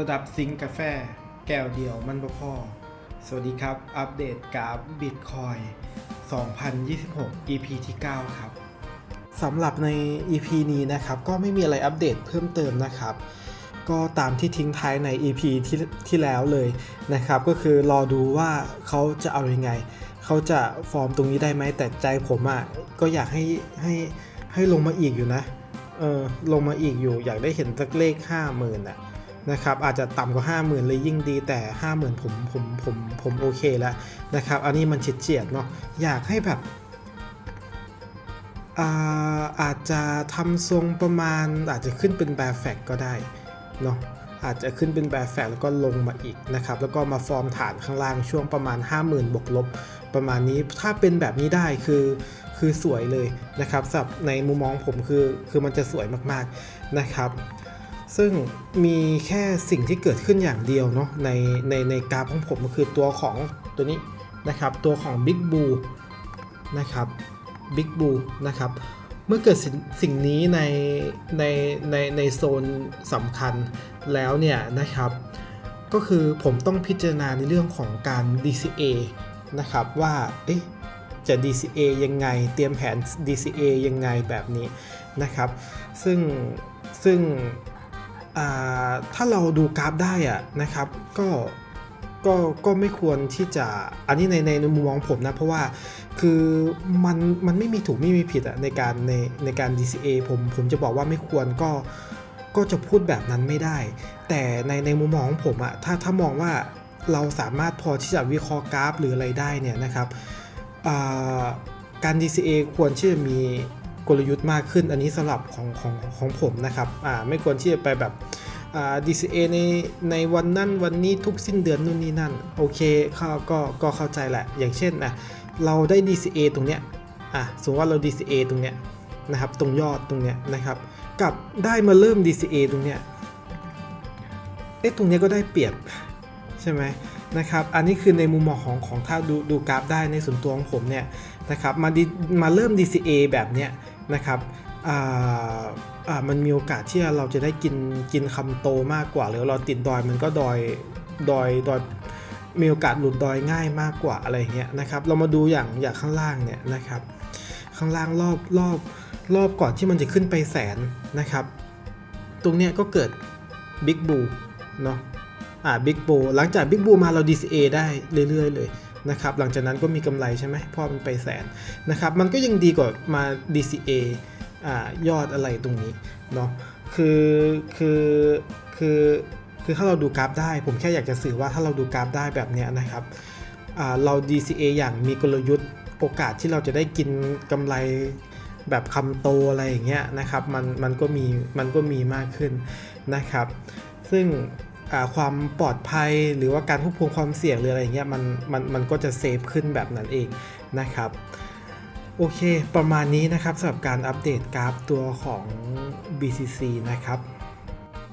ระดับซิงกาแฟ แก้วเดียวมันบ่พอ สวัสดีครับ อัปเดตกราฟบิตคอย2026 EP ที่ 9 ครับสำหรับใน EP นี้นะครับ ก็ไม่มีอะไรอัปเดตเพิ่มเติมนะครับ ก็ตามที่ทิ้งท้ายใน EP ที่ที่แล้วเลยนะครับ ก็คือรอดูว่าเขาจะเอาอยัางไง เขาจะฟอร์มตรงนี้ได้ไหมแต่ใจผมอะ่ะก็อยากให้ให้ให้ลงมาอีกอยู่นะเออลงมาอีกอยู่อยากได้เห็นสักเลข 5 0,000อะ นะครับอาจจะต่ำกว่า 5 0,000 เลยยิ่งดีแต่ 50,000 ผมผมผมผมโอเคแล้วนะครับ อันนี้มันเฉียดๆเนาะอยากให้แบบอาอาจจะทำทรงประมาณอาจจะขึ้นเป็นแบร์แฟกก็ได้เนาะอาจจะขึ้นเป็นแบร์แฟกแล้วก็ลงมาอีกนะครับแล้วก็มาฟอร์มฐานข้างล่างช่วงประมาณ 50,000 บวกลบ ประมาณนี้ถ้าเป็นแบบนี้ได้คือคือสวยเลยนะครับสำหรับในมุมมองผมคือคือมันจะสวยมากๆนะครับ ซึ่งมีแค่สิ่งที่เกิดขึ้นอย่างเดียวเนาะในในในกราฟของผมก็คือตัวของตัวนี้นะครับ ตัวของ Big b o o นะครับ Big b o o นะครับ เมื่อเกิดสิ่งสิ่งนี้ในในในในโซนสำคัญแล้วเนี่ยนะครับ ก็คือผมต้องพิจารณาในเรื่องของการ DCA นะครับว่าเอ๊ะจะ DCA ยังไง เตรียมแผน DCA ยังไงแบบนี้นะครับ ซึ่งซึ่ง ถ้าเราดูกราฟได้อะนะครับก็ก็ก็ไม่ควรที่จะอันนี้ในในมุมมองผมนะ เพราะว่าคือมันมันไม่มีถูกไม่มีผิดอะในการในในการ DCA ผมผมจะบอกว่าไม่ควรก็ก็จะพูดแบบนั้นไม่ได้ แต่ในในมุมมองของผมอะถ้าถ้ามองว่าเราสามารถพอที่จะวิเคราะห์กราฟหรืออะไรได้เนี่ยนะครับการ DCA ควรที่จะมี กลยุทธ์มากขึ้น อันนี้สำหรับของของของผมนะครับอ่าไม่ควรที่จะไปแบบอ่า DCA ในในวันนั้นวันนี้ทุกสิ้นเดือนนู่นนี่นั่นโอเคเขาก็ก็เข้าใจแหละ อย่างเช่นนะเราได้ DCA ตรงเนี้ยอะสมมติว่าเรา DCA ตรงเนี้ยนะครับตรงยอดตรงเนี้ยนะครับกับได้มาเริ่ม DCA ตรงเนี้ยเอ๊ะตรงเนี้ยก็ได้เปรียบใช่ไหมนะครับ อันนี้คือในมุมมองของของถ้าดูดูกราฟได้ในส่วนตัวของผมเนี่ยนะครับมาดิมาเริ่ม DCA แบบเนี้ย นะครับมันมีโอกาสที่เราจะได้กินกินคำโตมากกว่า หรือเราติดดอยมันก็ดอยดอยดอยมีโอกาสหลุดดอยง่ายมากกว่าอะไรเงี้ยนะครับ เรามาดูอย่างอย่างข้างล่างเนี่ยนะครับ ข้างล่างรอบรอบรอบก่อนที่มันจะขึ้นไปแสนนะครับ ตรงเนี้ยก็เกิด Big b o o เนาะอ่า Big b o หลังจาก Big b o มาเรา DCA ได้เรื่อยๆเลย นะครับหลังจากนั้นก็มีกำไรใช่ไหมเพราะมันไปแสนนะครับมันก็ยังดีกว่ามา DCA อ่ายอดอะไรตรงนี้เนาะคือคือคือคือถ้าเราดูกราฟได้ ผมแค่อยากจะสื่อว่าถ้าเราดูกราฟได้แบบเนี้ยนะครับอ่าเรา DCA อย่างมีกลยุทธ์โอกาสที่เราจะได้กินกำไรแบบคำโตอะไรอย่างเงี้ยนะครับมันมันก็มีมันก็มีมากขึ้นนะครับ ซึ่ง ความปลอดภัยหรือว่าการควบคุมความเสี่ยงหรืออะไรอย่างเงี้ยมันมันมันก็จะเซฟขึ้นแบบนั้นเองนะครับโอเค ประมาณนี้นะครับสำหรับการอัปเดตกราฟตัวของ BCC นะครับ